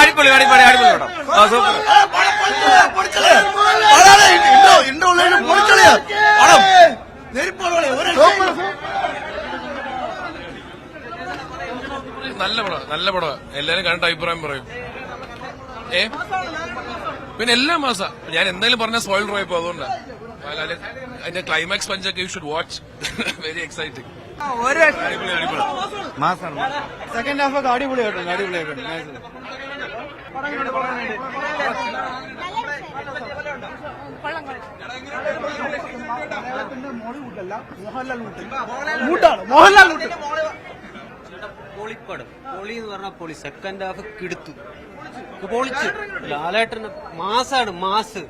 അടിപൊളി അടിപൊളി അടിപൊളി നല്ല പടം നല്ല പടം. എല്ലാരും കണ്ട അഭിപ്രായം പറയും. ഏ? പിന്നെ എല്ലാ മാസ. ഞാൻ എന്തായാലും പറഞ്ഞ സ്പോയിലർ ആയിപ്പോ അതുകൊണ്ടാണ് അതിന്റെ climax പഞ്ചൊക്കെ you should watch very exciting second half ഒക്കെ അടിപൊളിയായിട്ടുണ്ട് അടിപൊളിയായിട്ടുണ്ട്. മോഹൻലാൽ പൊളിപ്പടം. പൊളി എന്ന് പറഞ്ഞാൽ പൊളി. സെക്കൻഡ് ഹാഫ് കിടുത്തു. പൊളിച്ചു. ലാലേട്ടന് മാസാണ് മാസ്.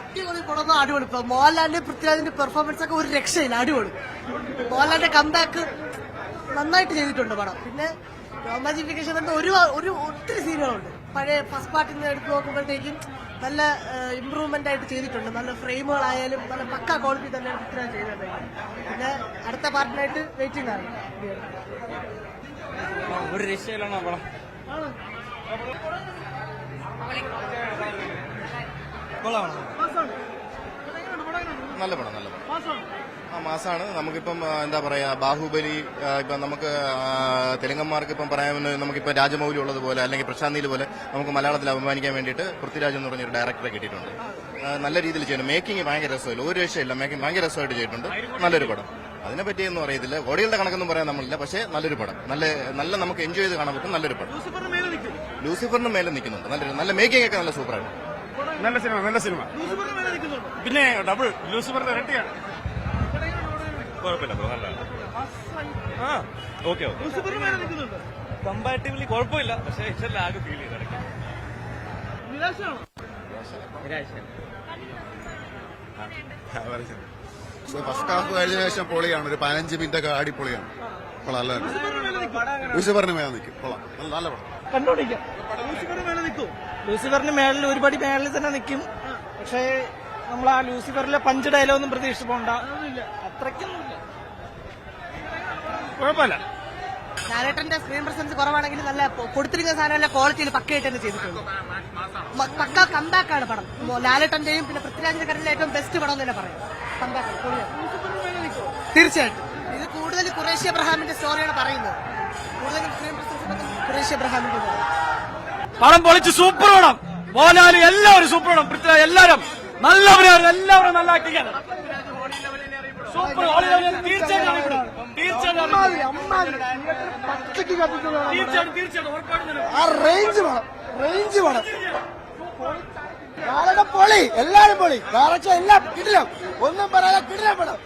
അടിപൊളി പടം. അടിപൊളി മോഹൻലാലിന്റെ പൃഥ്വിരാജിന്റെ പെർഫോമൻസ് ഒക്കെ ഒരു രക്ഷയില്ല. അടിപൊളി. മോഹൻലാലിന്റെ കംബാക്ക് നന്നായിട്ട് ചെയ്തിട്ടുണ്ട് പടം. പിന്നെ ഒരു ഒരു ഒത്തിരി സീനുകളുണ്ട് പഴയ ഫസ്റ്റ് പാർട്ടിൽ നിന്ന് എടുത്ത് നോക്കുമ്പോഴത്തേക്കും നല്ല ഇമ്പ്രൂവ്മെന്റ് ആയിട്ട് ചെയ്തിട്ടുണ്ട്. നല്ല ഫ്രെയിമുകളായാലും നല്ല പക്ക ക്വാളിറ്റി തന്നെയാണ് പൃഥ്വിരാജ് ചെയ്തത് പിന്നെ അടുത്ത പാർട്ടിനായിട്ട് വെയിറ്റിംഗ് ആണ്. ഒരു രക്ഷയിലാണ് പടം നല്ല പടം നല്ല പടം. ആ മാസാണ്. നമുക്കിപ്പം എന്താ പറയാ ബാഹുബലി ഇപ്പൊ നമുക്ക് തെലുങ്കന്മാർക്ക് ഇപ്പം പറയാൻ നമുക്കിപ്പം രാജമൗലി ഉള്ളതുപോലെ അല്ലെങ്കിൽ പ്രശാന്തിയിൽ പോലെ നമുക്ക് മലയാളത്തിൽ അഭിമാനിക്കാൻ വേണ്ടിയിട്ട് പൃഥ്വിരാജ് എന്ന് പറഞ്ഞൊരു ഡയറക്ടറെ കിട്ടിയിട്ടുണ്ട്. നല്ല രീതിയിൽ ചെയ്യുന്നു. മേക്കിംഗ് ഭയങ്കര രസമില്ല. ഒരു രക്ഷയില്ല മേക്കിംഗ് ഭയങ്കര രസമായിട്ട് ചെയ്തിട്ടുണ്ട്. നല്ലൊരു പടം. അതിനെ പറ്റിയൊന്നും അറിയത്തില്ല. കോടികളുടെ കണക്കൊന്നും പറയാൻ നമ്മളില്ല. പക്ഷേ നല്ലൊരു പടം. നല്ല നല്ല നമുക്ക് എൻജോയ് ചെയ്ത് കാണാൻ പറ്റും നല്ലൊരു പടം. ലൂസിഫറിന് മേലെ നിൽക്കുന്നുണ്ട്. നല്ലൊരു നല്ല മേക്കിംഗ് ഒക്കെ നല്ല സൂപ്പറാണ് നല്ല സിനിമ നല്ല സിനിമ. പിന്നെ ഡബിൾ ലൂസിഫറിന്റെ ഇരട്ടിയാണ്. കുഴപ്പമില്ല ബ്രോ നല്ല ആ ഓക്കെ കമ്പാരിറ്റീവ്ലി കുഴപ്പമില്ല പക്ഷെ ഇച്ചിരി ലാഗ് ഫീൽ ചെയ്ത് ഇടയ്ക്ക്. ഫസ്റ്റ് ഹാഫ് കഴിഞ്ഞ ശേഷം പൊളിയാണ്. ഒരു പതിനഞ്ച് മിനിറ്റ് ഒക്കെ അടിപൊളിയാണ് കൊള്ളാം നല്ല ലൂസിഫറിന് മേലെ നിൽക്കും. കൊള്ളാം. നല്ല നല്ല പടം. കണ്ടോണ്ടിരിക്കാം ലൂസിഫറിന് മേളിൽ ഒരുപടി മേളിൽ തന്നെ നിൽക്കും പക്ഷേ നമ്മൾ ആ ലൂസിഫറിലെ പഞ്ച് ഡയലോഗൊന്നും പ്രതീക്ഷിച്ച് പോണ്ട അത്രയ്ക്കൊന്നുമില്ല. കുഴപ്പമില്ല. ലാലേട്ടന്റെ സ്ക്രീൻ പ്രസൻസ് കുറവാണെങ്കിൽ നല്ല കൊടുത്തിരിക്കുന്ന സാധനം നല്ല ക്വാളിറ്റിയിൽ പക്കയായിട്ട് തന്നെ ചെയ്തിട്ടുണ്ട് പക്ക കമ്പാക്ക് ആണ് പടം. ലാലേട്ടന്റെയും പിന്നെ പൃഥ്വിരാജിന്റെ കടലിലെ ഏറ്റവും ബെസ്റ്റ് പടം എന്ന് തന്നെ പറയാം. കമ്പാക്ക് തീർച്ചയായിട്ടും. ഇത് കൂടുതൽ കുറേശ്യ അബ്രഹാമിന്റെ സ്റ്റോറിയാണ് പറയുന്നത്. കൂടുതലും സ്ക്രീൻ പ്രസൻസ് കുറേശ്യ അബ്രഹാമിന്റെ പടം പൊളിച്ച് സൂപ്പർ പടം. മോഹൻലാൽ എല്ലാവരും സൂപ്പർ പടം. പൃഥ്വിരാജ് എല്ലാവരും നല്ലവരും എല്ലാവരും നല്ല ആക്ടിങ്ങാണ് സൂപ്പർ തീർച്ചയായിട്ടും. തീർച്ചയായിട്ടും റേഞ്ച് വേണം. റേഞ്ച് വേണം. പൊളി. എല്ലാരും പൊളി. കാരണം എല്ലാം കിടിലം. ഒന്നും പറയാതെ കിടിലം വേണം